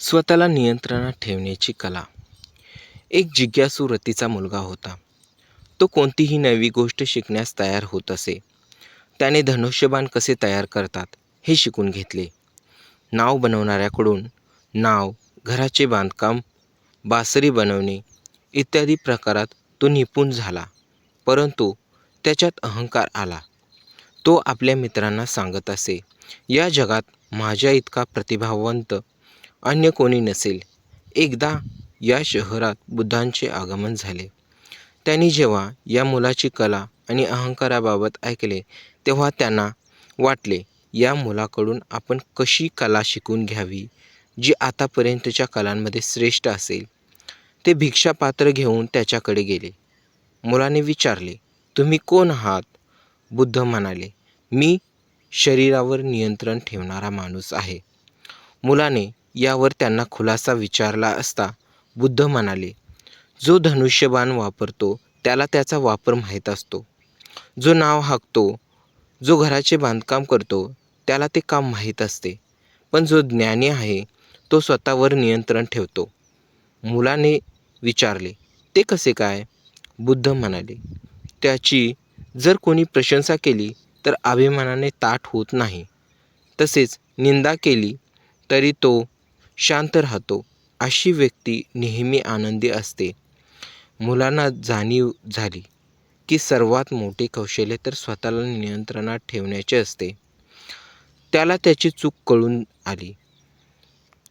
स्वतःला नियंत्रणात ठेवण्याची कला. एक जिज्ञासू रतीचा मुलगा होता. तो कोणतीही नवी गोष्ट शिकण्यास तयार होत असे. त्याने धनुष्यबाण कसे तयार करतात हे शिकून घेतले. नाव बनवणाऱ्याकडून नाव घराचे बांधकाम बासरी बनवणे इत्यादी प्रकारात तो निपुण झाला. परंतु त्याच्यात अहंकार आला. तो आपल्या मित्रांना सांगत असे या जगात माझ्या इतका प्रतिभावंत अन्य कोणी नसेल. एकदा या शहरात बुद्धांचे आगमन झाले. त्यांनी जेव्हा या मुलाची कला आणि अहंकाराबाबत ऐकले तेव्हा त्यांना वाटले या मुलाकडून आपण कशी कला शिकून घ्यावी जी आतापर्यंतच्या कलांमध्ये श्रेष्ठ असेल? ते भिक्षापात्र घेऊन त्याच्याकडे गेले. मुलाने विचारले तुम्ही कोण आहात? बुद्ध म्हणाले मी शरीरावर नियंत्रण ठेवणारा माणूस आहे. मुलाने यावर त्यांना खुलासा विचारला असता बुद्ध म्हणाले जो धनुष्यबाण वापरतो त्याला त्याचा वापर माहीत असतो. जो नाव हाकतो जो घराचे बांधकाम करतो त्याला ते काम माहीत असते. पण जो ज्ञानी आहे तो स्वतःवर नियंत्रण ठेवतो. मुलाने विचारले ते कसे काय? बुद्ध म्हणाले त्याची जर कोणी प्रशंसा केली तर अभिमानाने ताट होत नाही. तसेच निंदा केली तरी तो शांत राहतो. अशी व्यक्ती नेहमी आनंदी असते. मुलांना जाणीव झाली की सर्वात मोठे कौशल्य तर स्वतःला नियंत्रणात ठेवण्याचे असते. त्याला त्याची चूक कळून आली.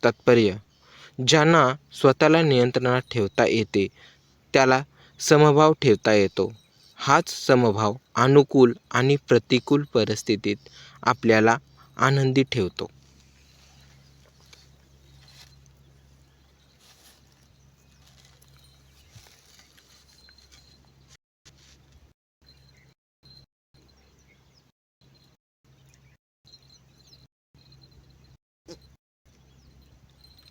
तात्पर्य ज्यांना स्वतःला नियंत्रणात ठेवता येते त्याला समभाव ठेवता येतो. हाच समभाव अनुकूल आणि प्रतिकूल परिस्थितीत आपल्याला आनंदी ठेवतो.